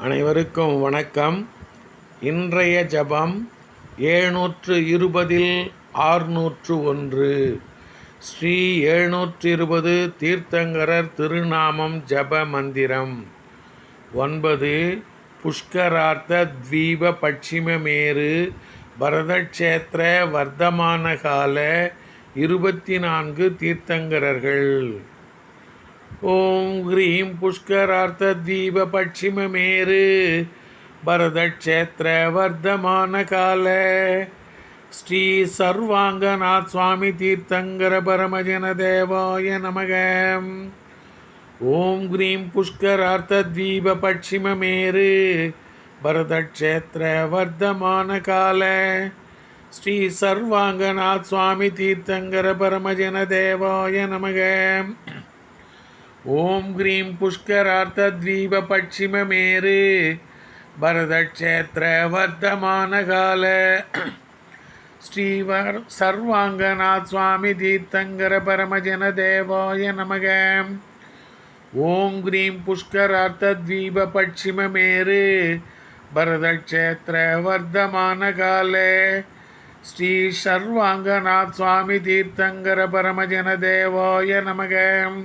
அனைவருக்கும் வணக்கம். இன்றைய ஜபம் ஏழ்நூற்று இருபதில் ஆறுநூற்று ஒன்று. ஸ்ரீ எழுநூற்று இருபது தீர்த்தங்கரர் திருநாமம் ஜப மந்திரம். ஒன்பது புஷ்கரார்த்த தீப பட்சிமமேரு பரதக்ஷேத்திர வர்த்தமான கால இருபத்தி நான்கு தீர்த்தங்கரர்கள். ஓம் ஹ்ரீம் புஷ்கரார்த்த தீப பட்சிமமேரு பரதக்ஷேத்திர வர்த்தமான கால ஸ்ரீ சர்வாங்கநாத் சுவாமி தீர்த்தங்கர பரமஜன தேவாய நமக. ஓம் ஹ்ரீம் புஷ்கரார்த்த தீப பட்சிமமேரு பரதக்ஷேத்திர வர்த்தமான கால ஸ்ரீ சர்வாங்கநாத் சுவாமி தீர்த்தங்கர பரமஜன தேவாய நமக. ஓம் ஹ்ரீம் புஷ்கரார்த்தத்வீப பட்சிமமேரு. பரதக்ஷேத்திர வர்த்தமான கால. ஸ்ரீவர் சர்வாங்கநாத் சுவாமி தீர்த்தங்கர பரமஜன தேவாய நமக. ஓம் ஹ்ரீம் புஷ்கரார்த்தத்வீப பட்சிமமேரு. பரதக்ஷேத்திர வர்த்தமான கால. ஸ்ரீ சர்வாங்கநாத் சுவாமி தீர்த்தங்கர பரமஜன தேவாய நமகம்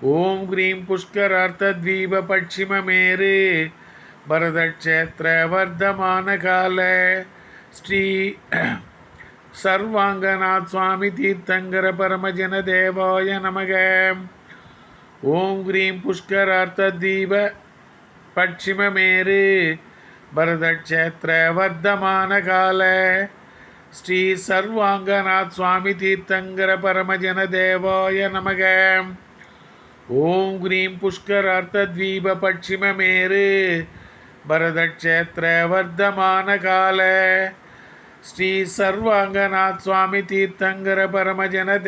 ஓம் ஹ்ரீம் புஷ்கரார்த்தத்வீப பட்சிமமேரு. பரதக்ஷேத்திர வர்த்தமான கால. ஸ்ரீ சர்வாங்கநாத் சுவாமி தீர்த்தங்கர பரமஜன தேவாய நமக. ஓம் ஹ்ரீம் புஷ்கரார்த்தத்வீப பட்சிமமேரு. பரதக்ஷேத்திர வர்த்தமான கால. ஸ்ரீ சர்வாங்கநாத் சுவாமி தீர்த்தங்கர பரமஜன